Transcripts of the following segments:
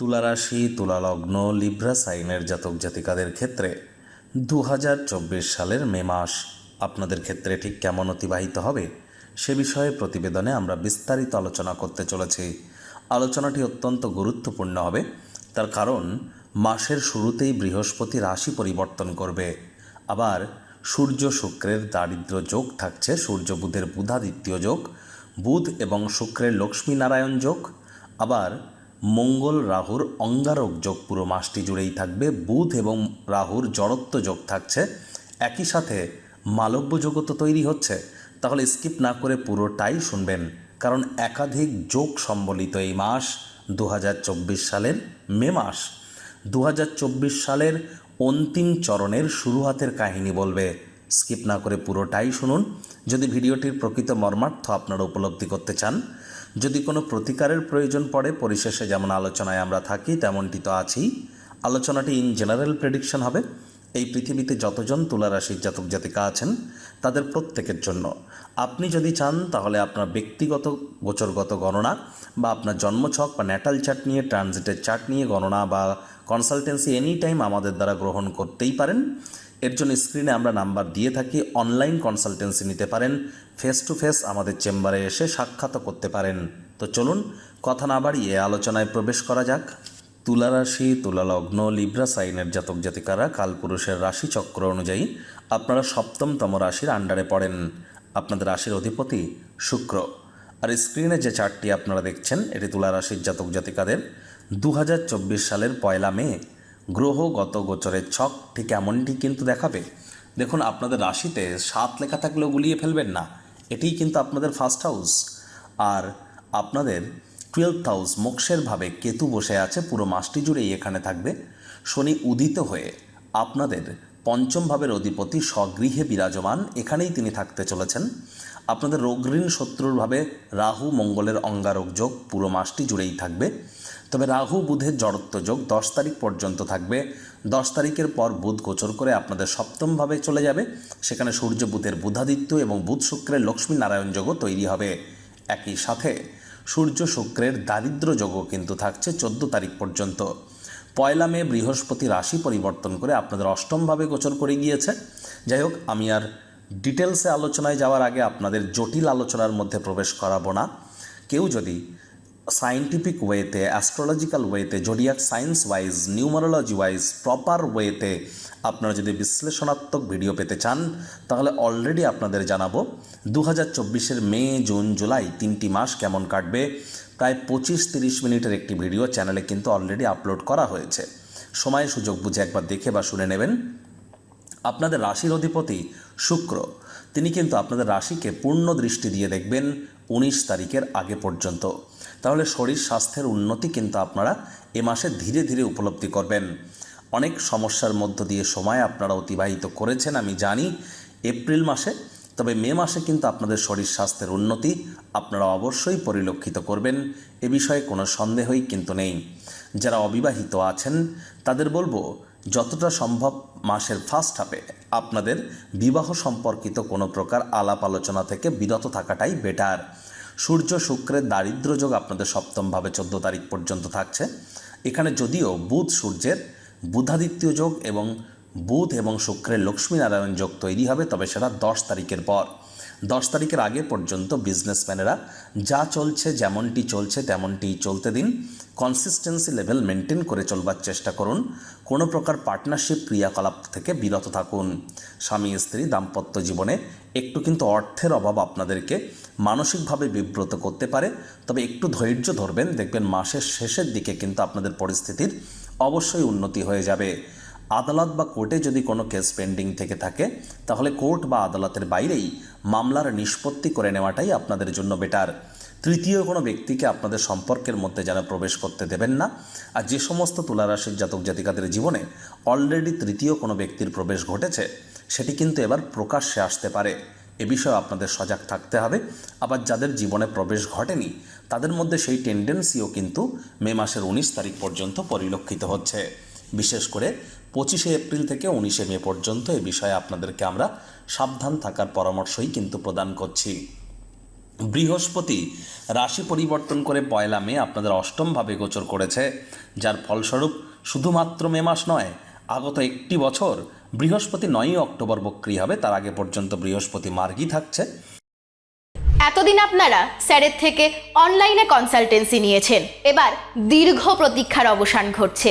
তুলারাশি, তুলালগ্ন, Libra সাইনের জাতক জাতিকাদের ক্ষেত্রে দু হাজার চব্বিশ সালের মে মাস আপনাদের ক্ষেত্রে ঠিক কেমন অতিবাহিত হবে সে বিষয়ে প্রতিবেদনে আমরা বিস্তারিত আলোচনা করতে চলেছি। আলোচনাটি অত্যন্ত গুরুত্বপূর্ণ হবে, তার কারণ মাসের শুরুতেই বৃহস্পতি রাশি পরিবর্তন করবে। আবার সূর্য শুক্রের দারিদ্র যোগ থাকছে, সূর্য বুধের বুধাদিত্য যোগ, বুধ এবং শুক্রের লক্ষ্মী নারায়ণ যোগ। আবার মঙ্গল, রাহুর অঙ্গারক যোগ পুরো মাসটি জুড়েই থাকবে, বুধ এবং রাহুর জড়ত্ব যোগ থাকছে। একই সাথে মালব্য যোগও তো তৈরি হচ্ছে। তাহলে স্কিপ না করে পুরোটাই শুনবেন, কারণ একাধিক যোগ সম্বলিত এই মাস দু হাজার চব্বিশ সালের মে মাস। দু হাজার চব্বিশ সালের অন্তিম চরণের শুরু হাতের কাহিনী বলবে। স্কিপ না করে পুরোটাই শুনুন। যদি ভিডিওটির প্রকৃত মর্মার্থ আপনারা উপলব্ধি করতে চান যদি কোনো প্রতিকারের প্রয়োজন পড়ে, পরিশেষে যেমন আলোচনায় আমরা থাকি, তেমনটি তো আছেই। আলোচনাটি ইন জেনারেল প্রেডিকশন হবে। এই পৃথিবীতে যতজন তুলারাশির জাতক জাতিকা আছেন, তাদের প্রত্যেকের জন্য। আপনি যদি চান, তাহলে আপনার ব্যক্তিগত গোচরগত গণনা বা আপনার জন্মছক বা ন্যাটাল চার্ট নিয়ে ট্রানজিটের চার্ট নিয়ে গণনা বা কনসালটেন্সি এনি টাইম আমাদের দ্বারা গ্রহণ করতেই পারেন। এর জন্য স্ক্রিনে আমরা নাম্বার দিয়ে থাকি অনলাইন কনসালটেন্সি নিতে পারেন ফেস টু ফেস আমাদের চেম্বারে এসে সাক্ষাৎ করতে পারেন। তো চলুন, কথা না বাড়িয়ে আলোচনায় প্রবেশ করা যাক। তুলা রাশি, তুলা লগ্ন লিব্রা সাইনের জাতক জাতিকারা কালপুরুষের রাশি চক্র অনুযায়ী আপনারা সপ্তমতম রাশির আন্ডারে পড়েন। আপনাদের রাশির অধিপতি শুক্র। আর স্ক্রিনে যে চার্টটি আপনারা দেখছেন, এটি তুলা রাশির জাতক জাতিকাদের। দু হাজার চব্বিশ সালের পয়লা মে গ্রহগত গোচরের ছক ঠিক এমনটি কিন্তু দেখাবে। দেখুন, আপনাদের রাশিতে সাত লেখা থাকলেও গুলিয়ে ফেলবেন না। এটিই কিন্তু আপনাদের ফার্স্ট হাউস আর আপনাদের টুয়েলথ হাউস মোক্ষের ভাবে কেতু বসে আছে, পুরো মাসটি জুড়েই এখানে থাকবে। শনি উদিত হয়ে আপনাদের পঞ্চম ভাবের অধিপতি স্বগৃহে বিরাজমান, এখানেই তিনি থাকতে চলেছেন। আপনাদের রোগঋণ শত্রুর ভাবে রাহু, মঙ্গলের অঙ্গারক যোগ পুরো মাসটি জুড়েই থাকবে। তবে রাহু, বুধের জড়ত্ব যোগ দশ তারিখ পর্যন্ত থাকবে। দশ তারিখের পর বুধ গোচর করে আপনাদের সপ্তমভাবে চলে যাবে। সেখানে সূর্য বুধের বুধাদিত্য এবং বুধ শুক্রের লক্ষ্মী নারায়ণ যোগও তৈরি হবে। একই সাথে সূর্য শুক্রের দারিদ্র যোগও কিন্তু থাকছে চোদ্দ তারিখ পর্যন্ত। পয়লা মে বৃহস্পতি রাশি পরিবর্তন করে আপনাদের অষ্টমভাবে গোচর করে গিয়েছে। যাই হোক, আমি আর ডিটেলসে আলোচনায় যাওয়ার আগে আপনাদের জটিল আলোচনার মধ্যে প্রবেশ করাবো না। কেউ যদি সায়েন্টিফিক ওয়েতে অ্যাস্ট্রোলজিক্যাল ওয়েতে zodiac science wise numerology wise proper ওয়েতে আপনারা যদি বিশ্লেষণাত্মক ভিডিও পেতে চান, তাহলে অলরেডি আপনাদের জানাব দু হাজার চব্বিশের মে, জুন, জুলাই তিনটি মাস কেমন কাটবে। প্রায় পঁচিশ তিরিশ মিনিটের একটি ভিডিও চ্যানেলে কিন্তু অলরেডি আপলোড করা হয়েছে। সময় সুযোগ বুঝে একবার দেখে বা শুনে নেবেন। আপনাদের রাশির অধিপতি শুক্র। তিনি কিন্তু আপনাদের রাশিকে পূর্ণ দৃষ্টি দিয়ে দেখবেন উনিশ তারিখের আগে পর্যন্ত। তাহলে শরীর স্বাস্থ্যের উন্নতি কিন্তু আপনারা এ মাসে ধীরে ধীরে উপলব্ধি করবেন। অনেক সমস্যার মধ্য দিয়ে সময় আপনারা অতিবাহিত করেছেন, আমি জানি। এপ্রিল মাসে, তবে মে মাসে কিন্তু আপনাদের শরীর স্বাস্থ্যের উন্নতি আপনারা অবশ্যই পরিলক্ষিত করবেন। এ বিষয়ে কোনো সন্দেহই কিন্তু নেই। যারা অবিবাহিত আছেন, তাদের বলব যতটা সম্ভব মাসের ফার্স্ট হাফে আপনাদের বিবাহ সম্পর্কিত কোনো প্রকার আলাপ আলোচনা থেকে বিরত থাকাটাই বেটার সূর্য শুক্রের দারিদ্র যোগ আপনাদের সপ্তমভাবে চোদ্দ তারিখ পর্যন্ত থাকছে। এখানে যদিও বুধ সূর্যের বুধাদিত্য যোগ এবং বুধ এবং শুক্রের লক্ষ্মীনারায়ণ যোগ তৈরি হবে, তবে সেটা দশ তারিখের পর। দশ তারিখের আগে পর্যন্ত বিজনেসম্যানেরা যা চলছে, যেমনটি চলছে, তেমনটি চলতে দিন। কনসিস্টেন্সি লেভেল মেনটেন করে চলবার চেষ্টা করুন। কোনো প্রকার পার্টনারশিপ ক্রিয়াকলাপ থেকে বিরত থাকুন। স্বামী, স্ত্রী, দাম্পত্য জীবনে একটু কিন্তু অর্থের অভাব আপনাদেরকে মানসিকভাবে বিব্রত করতে পারে, তবে একটু ধৈর্য ধরবেন। দেখবেন মাসের শেষের দিকে কিন্তু আপনাদের পরিস্থিতির অবশ্যই উন্নতি হয়ে যাবে। আদালত বা কোর্টে যদি কোনো কেস পেন্ডিং থেকে থাকে, তাহলে কোর্ট বা আদালতের বাইরেই মামলার নিষ্পত্তি করে নেওয়াটাই আপনাদের জন্য বেটার। তৃতীয় কোনো ব্যক্তিকে আপনাদের সম্পর্কের মধ্যে যেন প্রবেশ করতে দেবেন না। আর যে সমস্ত তুলারাশির জাতক জাতিকাদের জীবনে অলরেডি তৃতীয় কোনো ব্যক্তির প্রবেশ ঘটেছে, সেটি কিন্তু এবার প্রকাশ্যে আসতে পারে। এ বিষয়ে আপনাদের সজাগ থাকতে হবে। আবার যাদের জীবনে প্রবেশ ঘটেনি, তাদের মধ্যে সেই টেন্ডেন্সিও কিন্তু মে মাসের উনিশ তারিখ পর্যন্ত পরিলক্ষিত হচ্ছে। বিশেষ করে পঁচিশে এপ্রিল থেকে উনিশে মে পর্যন্ত এ বিষয়ে আপনাদেরকে আমরা সাবধান থাকার পরামর্শই কিন্তু প্রদান করছি। বৃহস্পতি রাশি পরিবর্তন করে পয়লা মে আপনাদের অষ্টমভাবে গোচর করেছে, যার ফলস্বরূপ শুধুমাত্র মে মাস নয়, আগত একটি বছর বৃহস্পতি নয়ই অক্টোবর বক্রি হবে, তার আগে পর্যন্ত বৃহস্পতি মার্গী থাকছে। এতদিন আপনারা স্যারের থেকে অনলাইনে কনসালটেন্সি নিয়েছেন, এবার দীর্ঘ প্রতীক্ষার অবসান ঘটছে।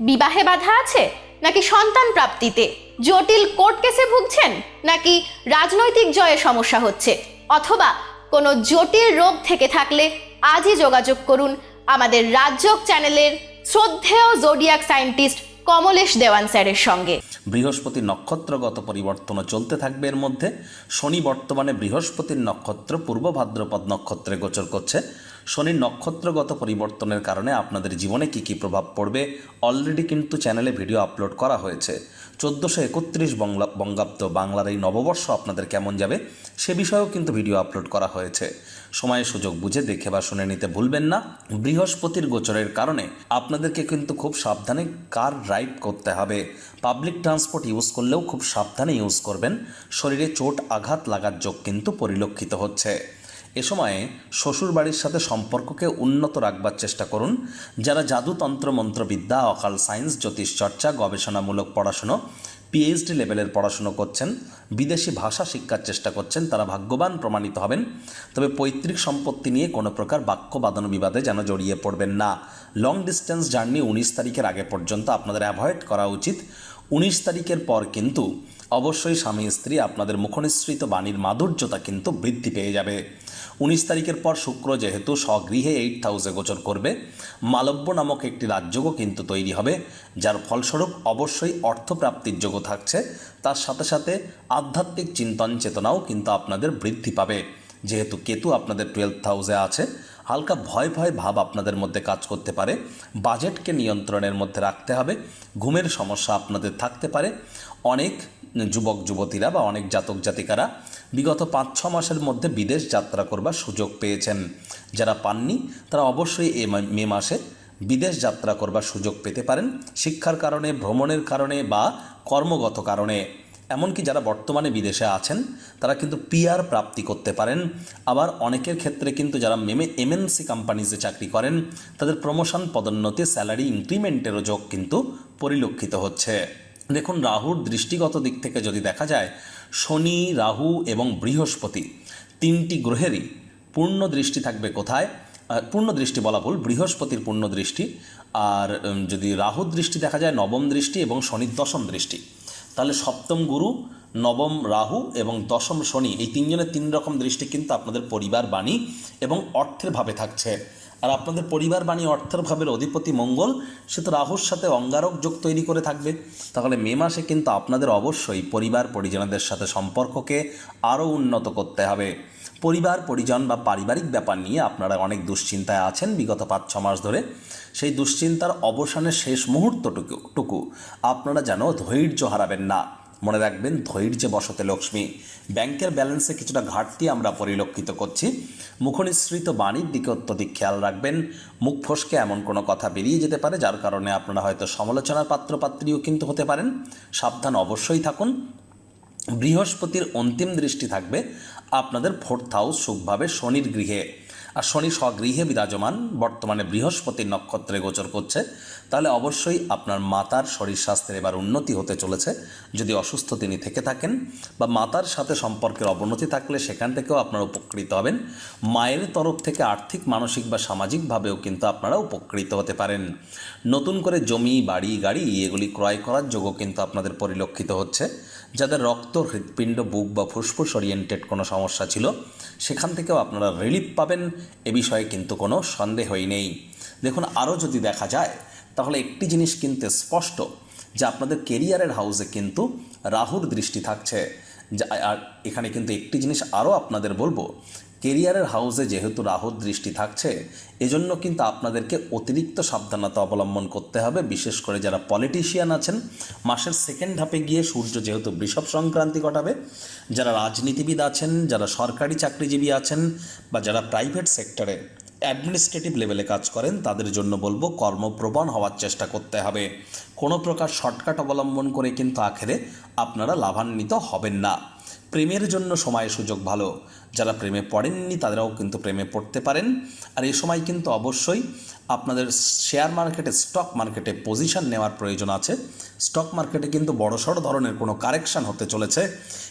বিবাহে বাধা আছে? নাকি সন্তান প্রাপ্তিতে? জটিল কোর্ট কেসে ভুগছেন? নাকি রাজনৈতিক জয়ে সমস্যা হচ্ছে? অথবা কোনো জটিল রোগ থেকে থাকলে আজই যোগাযোগ করুন আমাদের রাজ্যক চ্যানেলের শ্রদ্ধেয় জোডিয়াক সায়েন্টিস্ট কমলেশ দেওয়ান স্যারের সঙ্গে। বৃহস্পতির নক্ষত্রগত পরিবর্তনও চলতে থাকবে এর মধ্যে। শনি বর্তমানে বৃহস্পতির নক্ষত্র, পূর্ব ভাদ্রপদ নক্ষত্রে গোচর করছে। শনির নক্ষত্রগত পরিবর্তনের কারণে আপনাদের জীবনে কী কী প্রভাব পড়বে অলরেডি কিন্তু চ্যানেলে ভিডিও আপলোড করা হয়েছে। চোদ্দোশো একত্রিশ বঙ্গাব্দ বাংলার এই নববর্ষ আপনাদের কেমন যাবে সে বিষয়েও কিন্তু ভিডিও আপলোড করা হয়েছে। সময়ে সুযোগ বুঝে দেখে বা শুনে নিতে ভুলবেন না। বৃহস্পতির গোচরের কারণে আপনাদেরকে কিন্তু খুব সাবধানে কার ড্রাইভ করতে হবে। পাবলিক ট্রান্সপোর্ট ইউজ করলেও খুব সাবধানে ইউজ করবেন। শরীরে চোট, আঘাত লাগার যোগ কিন্তু পরিলক্ষিত হচ্ছে। এ সময়ে শ্বশুরবাড়ির সাথে সম্পর্ককে উন্নত রাখবার চেষ্টা করুন, যারা জাদুতন্ত্র মন্ত্রবিদ্যা, অকাল সায়েন্স জ্যোতিষচর্চা গবেষণামূলক পড়াশুনো পিএইচডি লেভেলের পড়াশুনো করছেন, বিদেশি ভাষা শিক্ষার চেষ্টা করছেন, তারা ভাগ্যবান প্রমাণিত হবেন। তবে পৈতৃক সম্পত্তি নিয়ে কোনো প্রকার বাক্য বাদন বিবাদে যেন জড়িয়ে পড়বেন না। লং ডিস্টেন্স জার্নি উনিশ তারিখের আগে পর্যন্ত আপনাদের অ্যাভয়েড করা উচিত। উনিশ তারিখের পর কিন্তু অবশ্যই স্বামী স্ত্রী আপনাদের মুখনিসৃত বাণীর মাধুর্যতা কিন্তু বৃদ্ধি পেয়ে যাবে। উনিশ তারিখের পর শুক্র যেহেতু স্বগৃহে এইট হাউসে গোচর করবে, মালব্য নামক একটি রাজযোগও কিন্তু তৈরি হবে, যার ফলস্বরূপ অবশ্যই অর্থপ্রাপ্তির যোগও থাকছে। তার সাথে সাথে আধ্যাত্মিক চিন্তন চেতনাও কিন্তু আপনাদের বৃদ্ধি পাবে। যেহেতু কেতু আপনাদের টুয়েলভ হাউসে আছে, হালকা ভয় ভয় ভাব আপনাদের মধ্যে কাজ করতে পারে বাজেটকে নিয়ন্ত্রণের মধ্যে রাখতে হবে, ঘুমের সমস্যা আপনাদের থাকতে পারে, অনেক যুবক, যুবতীরা বা অনেক জাতক জাতিকারা বিগত পাঁচ, ছ মাসের মধ্যে বিদেশ যাত্রা করবার সুযোগ পেয়েছেন। যারা পাননি, তারা অবশ্যই এ মা- মাসে বিদেশ যাত্রা করবার সুযোগ পেতে পারেন, শিক্ষার কারণে, ভ্রমণের কারণে বা কর্মগত কারণে। এমনকি যারা বর্তমানে বিদেশে আছেন, তারা কিন্তু পিআর প্রাপ্তি করতে পারেন। আবার অনেকের ক্ষেত্রে কিন্তু যারা মেমে এমএনসি কোম্পানিজে চাকরি করেন, তাদের প্রমোশন পদোন্নতি, স্যালারি ইনক্রিমেন্টেরও যোগ কিন্তু পরিলক্ষিত হচ্ছে। দেখুন, রাহুর দৃষ্টিগত দিক থেকে যদি দেখা যায়, শনি, রাহু এবং বৃহস্পতি তিনটি গ্রহেরই পূর্ণ দৃষ্টি থাকবে কোথায়? পূর্ণ দৃষ্টি বলা ভুল, বৃহস্পতির পূর্ণ দৃষ্টি আর যদি রাহুর দৃষ্টি দেখা যায়, নবম দৃষ্টি এবং শনির দশম দৃষ্টি। তাহলে সপ্তম গুরু, নবম রাহু এবং দশম শনি, এই তিনজনের তিন রকম দৃষ্টি কিন্তু আপনাদের পরিবার বাণী এবং অর্থের ভাবে থাকছে। আর আপনাদের পরিবার বাণী অর্থের ভাবের অধিপতি মঙ্গল, সে তো রাহুর সাথে অঙ্গারক যোগ তৈরি করে থাকবে। তাহলে মে মাসে কিন্তু আপনাদের অবশ্যই পরিবার পরিজনদের সাথে সম্পর্ককে আরও উন্নত করতে হবে। পরিবার, পরিজন বা পারিবারিক ব্যাপার নিয়ে আপনারা অনেক দুশ্চিন্তায় আছেন বিগত পাঁচ, ছ মাস ধরে। সেই দুশ্চিন্তার অবসানের শেষ মুহূর্তটুকু, টুকু আপনারা যেন ধৈর্য হারাবেন না। মনে রাখবেন, ধৈর্যে বসতে লক্ষ্মী। ব্যাংকের ব্যালেন্সে কিছুটা ঘাটতি আমরা পরিলক্ষিত করছি। মুখনিসৃত বাণীর দিকে অত্যধিক খেয়াল রাখবেন। মুখ ফসকে এমন কোনো কথা বেরিয়ে যেতে পারে, যার কারণে আপনারা হয়তো সমালোচনার পাত্রপাত্রীও কিন্তু হতে পারেন। সাবধান অবশ্যই থাকুন। বৃহস্পতির অন্তিম দৃষ্টি থাকবে আপনাদের ফোর্থ হাউস সুখভাবে শনির গৃহে। আর শনি স্বগৃহে বিরাজমান, বর্তমানে বৃহস্পতির নক্ষত্রে গোচর করছে, তাহলে অবশ্যই আপনার মাতার শরীর স্বাস্থ্যের এবার উন্নতি হতে চলেছে। যদি অসুস্থ তিনি থেকে থাকেন বা মাতার সাথে সম্পর্কের অবনতি থাকলে সেখান থেকেও আপনারা উপকৃত হবেন। মায়ের তরফ থেকে আর্থিক, মানসিক বা সামাজিকভাবেও কিন্তু আপনারা উপকৃত হতে পারেন। নতুন করে জমি, বাড়ি, গাড়ি, এগুলি ক্রয় করার যোগও কিন্তু আপনাদের পরিলক্ষিত হচ্ছে। যাদের রক্ত, হৃৎপিণ্ড, বুক বা ফুসফুস ওরিয়েন্টেড কোনো সমস্যা ছিল, সেখান থেকেও আপনারা রিলিফ পাবেন। এ বিষয়ে কিন্তু কোনো সন্দেহই নেই। দেখুন, আরও যদি দেখা যায়, তাহলে একটি জিনিস কিন্তু স্পষ্ট, যে আপনাদের কেরিয়ারের হাউসে কিন্তু রাহুর দৃষ্টি থাকছে। যা, আর এখানে কিন্তু একটি জিনিস আরও আপনাদের বলব কেরিয়ারের হাউসে যেহেতু রাহুর দৃষ্টি থাকছে, এজন্য কিন্তু আপনাদেরকে অতিরিক্ত সাবধানতা অবলম্বন করতে হবে। বিশেষ করে যারা পলিটিশিয়ান আছেন, মাসের সেকেন্ড হাফে গিয়ে সূর্য যেহেতু বৃষভ সংক্রান্তি ঘটাবে, যারা রাজনীতিবিদ আছেন, যারা সরকারি চাকরিজীবী আছেন, বা যারা প্রাইভেট সেক্টরে অ্যাডমিনিস্ট্রেটিভ লেভেলে কাজ করেন, তাদের জন্য বলব কর্মপ্রবণ হওয়ার চেষ্টা করতে হবে। কোনো প্রকার শর্টকাট অবলম্বন করে কিন্তু আখেরে আপনারা লাভান্বিত হবেন না। প্রেমের জন্য সময় সুযোগ ভালো। যারা প্রেমে পড়েননি, তাদেরাও কিন্তু প্রেমে পড়তে পারেন। আর এই সময় কিন্তু অবশ্যই আপনাদের শেয়ার মার্কেটে স্টক মার্কেটে পজিশন নেওয়ার প্রয়োজন আছে। স্টক মার্কেটে কিন্তু বড়সড় ধরনের কোনো কারেকশন হতে চলেছে।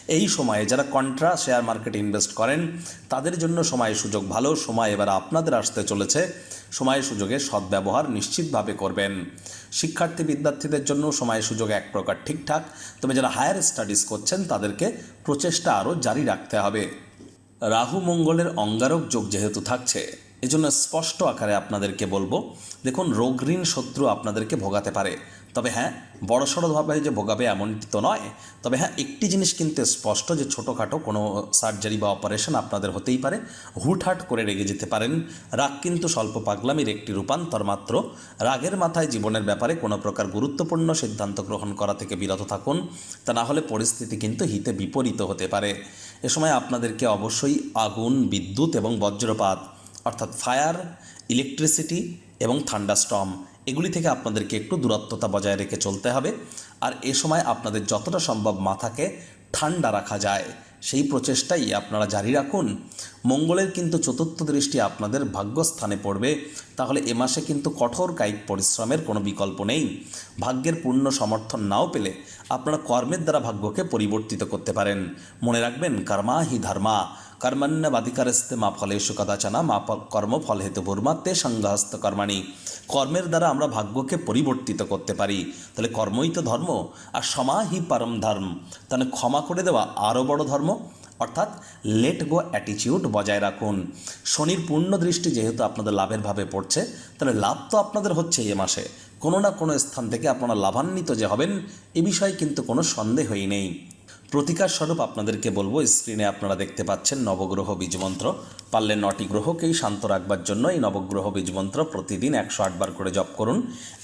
এই সময়ে যারা কন্ট্রা শেয়ার মার্কেটে ইনভেস্ট করেন, তাদের জন্য সময় সুযোগ ভালো, সময় এবার আপনাদের আসতে চলেছে। সময় সুযোগে সদ্ব্যবহার নিশ্চিতভাবে করবেন। শিক্ষার্থী বিদ্যার্থীদের জন্য সময় সুযোগ এক প্রকার ঠিকঠাক। তবে যারা হায়ার স্টাডিজ করছেন, তাদেরকে প্রচেষ্টা আরও জারি রাখতে হবে। রাহু মঙ্গলের অঙ্গারক যোগ যেহেতু থাকছে, এজন্য স্পষ্ট আকারে আপনাদেরকে বলব, দেখুন রোগ ঋণ শত্রু আপনাদেরকে ভোগাতে পারে। তবে হ্যাঁ বড়সড়ভাবে যে ভোগাবে এমনটি তো নয়। তবে হ্যাঁ একটি জিনিস কিন্তু স্পষ্ট যে ছোটোখাটো কোনো সার্জারি বা অপারেশন আপনাদের হতেই পারে। হুটহাট করে রেগে যেতে পারেন। রাগ কিন্তু স্বল্প পাগলামির একটি রূপান্তর মাত্র। রাগের মাথায় জীবনের ব্যাপারে কোনো প্রকার গুরুত্বপূর্ণ সিদ্ধান্ত গ্রহণ করা থেকে বিরত থাকুন। তা না হলে পরিস্থিতি কিন্তু হিতে বিপরীত হতে পারে। এ সময় আপনাদেরকে অবশ্যই আগুন, বিদ্যুৎ এবং বজ্রপাত, অর্থাৎ ফায়ার ইলেকট্রিসিটি এবং থান্ডাস্টম এগুলি থেকে আপনাদেরকে একটু দূরত্বতা বজায় রেখে চলতে হবে। আর এ সময় আপনাদের যতটা সম্ভব মাথাকে ঠান্ডা রাখা যায়, সেই প্রচেষ্টাই আপনারা জারি রাখুন। মঙ্গলের কিন্তু চতুর্থ দৃষ্টি আপনাদের ভাগ্যস্থানে পড়বে। তাহলে এ মাসে কিন্তু কঠোর কায়িক পরিশ্রমের কোনো বিকল্প নেই। ভাগ্যের পূর্ণ সমর্থন নাও পেলে আপনারা কর্মের দ্বারা ভাগ্যকে পরিবর্তিত করতে পারেন। মনে রাখবেন, কর্মা হি ধর্মা। বাধিকারস্তে মা ফলেশু কদাচনা, মা কর্ম ফল হেতু ভূর্মাত্মে সংঘহস্ত কর্মাণী। কর্মের দ্বারা আমরা ভাগ্যকে পরিবর্তিত করতে পারি। তাহলে কর্মই তো ধর্ম, আর সমাহি পরম ধর্ম। তাহলে ক্ষমা করে দেওয়া আরও বড় ধর্ম, অর্থাৎ লেট গো অ্যাটিটিউড বজায় রাখুন। শনির পূর্ণ দৃষ্টি যেহেতু আপনাদের লাভের ভাবে পড়ছে, তাহলে লাভ তো আপনাদের হচ্ছে এ মাসে। কোনো না কোনো স্থান থেকে আপনারা লাভান্বিত যে হবেন, এ বিষয়ে কিন্তু কোনো সন্দেহই নেই। প্রতিকার স্বরূপ আপনাদেরকে বলব, স্ক্রিনে আপনারা দেখতে পাচ্ছেন নবগ্রহ বীজমন্ত্র। পারলে নটি গ্রহকেই শান্ত রাখবার জন্য এই নবগ্রহ বীজমন্ত্র প্রতিদিন একশো আটবার করে জপ করুন।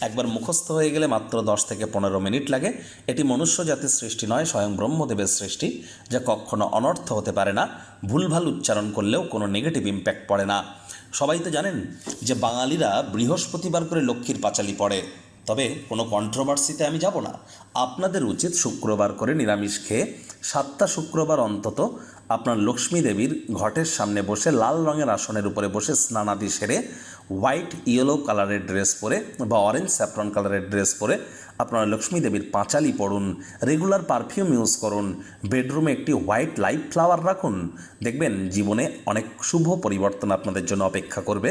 একবার মুখস্থ হয়ে গেলে মাত্র দশ থেকে পনেরো মিনিট লাগে। এটি মনুষ্য জাতির সৃষ্টি নয়, স্বয়ং ব্রহ্মদেবের সৃষ্টি, যা কখনো অনর্থ হতে পারে না। ভুলভাল উচ্চারণ করলেও কোনো নেগেটিভ ইম্প্যাক্ট পড়ে না। সবাই তো জানেন যে বাঙালিরা বৃহস্পতিবার করে লক্ষ্মীর পাঁচালি পড়ে। তবে কোনো কন্ট্রোভার্সিতে আমি যাব না। আপনাদের উচিত শুক্রবার করে নিরামিষ খেয়ে সাতটা শুক্রবার অন্তত আপনার লক্ষ্মী দেবীর ঘটের সামনে বসে লাল রঙের আসনের উপরে বসে স্নানাদি সেরে হোয়াইট ইয়েলো কালারের ড্রেস পরে বা অরেঞ্জ স্যাফরন কালারের ড্রেস পরে আপনারা লক্ষ্মী দেবীর পাঁচালি পড়ুন রেগুলার পারফিউম ইউজ করুন বেডরুমে একটি হোয়াইট লাইট ফ্লাওয়ার রাখুন। দেখবেন জীবনে অনেক শুভ পরিবর্তন আপনাদের জন্য অপেক্ষা করবে।